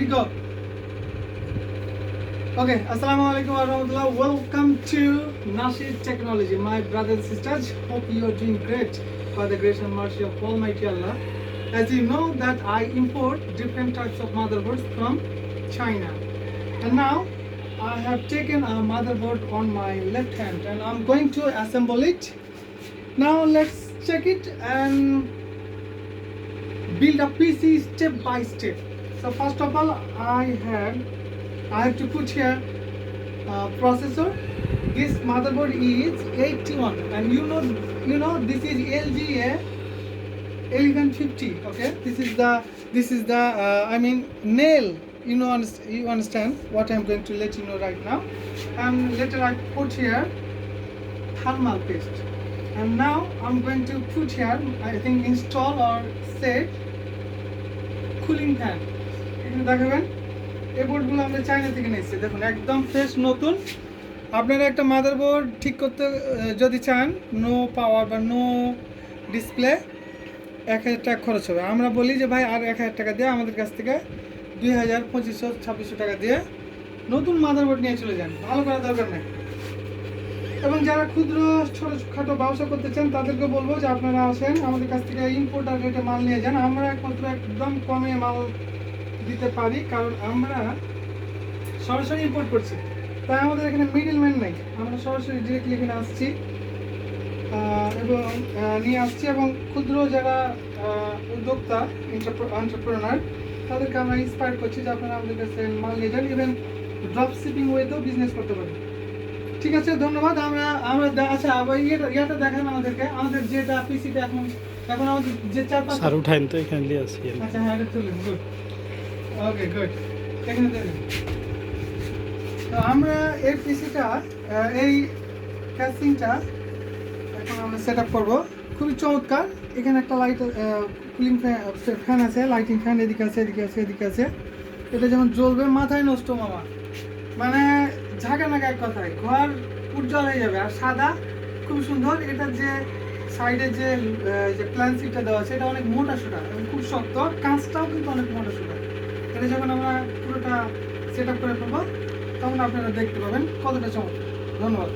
ready, go. Okay, Assalamu alaikum wa. Welcome to Nasir Technology. My brothers and sisters, hope you are doing great by the grace and mercy of Almighty Allah. As you know that I import different types of motherboards from China. And now I have taken a motherboard on my left hand and I'm going to assemble it. Now let's check it and build a PC step by step so first of all I have I have to put here uh, processor. This motherboard is 81 and you know you know this is LGA 1150 okay? This is the this is the uh, I mean nail. You know you understand what I'm going to let you know right now. And later I put here thermal paste. And now I'm going to put here I think install or set cooling fan. এখানে দেখাবেন? এই বোর্ডগুলো আমরা China থেকে নিয়েছি দেখুন, একদম fresh নতুন। আপনারা একটা মাদারবোর্ড ঠিক করতে যদি চান নো পাওয়ার বা নো ডিসপ্লে এক হাজার টাকা খরচ হবে। আমরা বলি যে, ভাই, আর এক হাজার টাকা দিয়ে আমাদের কাছ থেকে দুই হাজার পঁচিশশো, ছাব্বিশশো টাকা দিয়ে নতুন মাদারবোর্ড নিয়ে চলে যান। ভালো করার দরকার নেই। এবং যারা ক্ষুদ্র, ছোটখাটো ব্যবসা করতে চান, তাদেরকে বলব যে, আপনারা আসেন, আমাদের কাছ থেকে ইম্পোর্টার রেটে মাল নিয়ে যান। আমরা একমাত্র একদম কমে মাল দিতে পারি কারণ আমরা সরাসরি ইম্পোর্ট করছি। তাই আমাদের এখানে মিডল ম্যান নেই। আমরা সরাসরি ডিরেক্টলি এখানে আসছি এবং নিয়ে আসছি এবং ক্ষুদ্র যারা উদ্যোক্তা এন্টারপ্রেনার তাদেরকে আমরা ইন্সপায়ার করছি যে আপনারা আমাদের কাছে মাল নিয়ে যান ইভেন ড্রপ শিপিং ওয়েতেও বিজনেস করতে পারেন। ঠিক আছে ধন্যবাদ। আমরা আমরা আচ্ছা আবার ইয়েটা ইয়েটা দেখান আমাদেরকে। আমাদের যেটা পিসিটা এখন এখন আমাদের যে চার পাঁচ স্যার উঠাইন তো এখানে আমি। আচ্ছা হ্যাঁ এটা ওকে গুড এখানে দেখুন তো আমরা এই পিসিটা এই ক্যাসিংটা এখন আমরা সেট আপ করব। খুবই চমৎকার। এখানে একটা লাইট কুলিং ফ্যান আছে লাইটিং ফ্যান এদিকে আছে এদিকে আছে এদিকে আছে। এটা যেমন জ্বলবে, মাথায় নষ্ট মামা। মানে ঝাঁকা নাকা এক কথায় ঘর উজ্জ্বল হয়ে যাবে। আর সাদা খুব সুন্দর। এটা যে সাইডে যে যে প্ল্যান সিটটা দেওয়া আছে, এটা অনেক মোটা সোটা খুব শক্ত। কাঁচটাও কিন্তু অনেক মোটা সোটা। এটা যখন আমরা পুরোটা সেট আপ করে ফেলব, তখন আপনারা দেখতে পাবেন কতটা চমৎকার। ধন্যবাদ।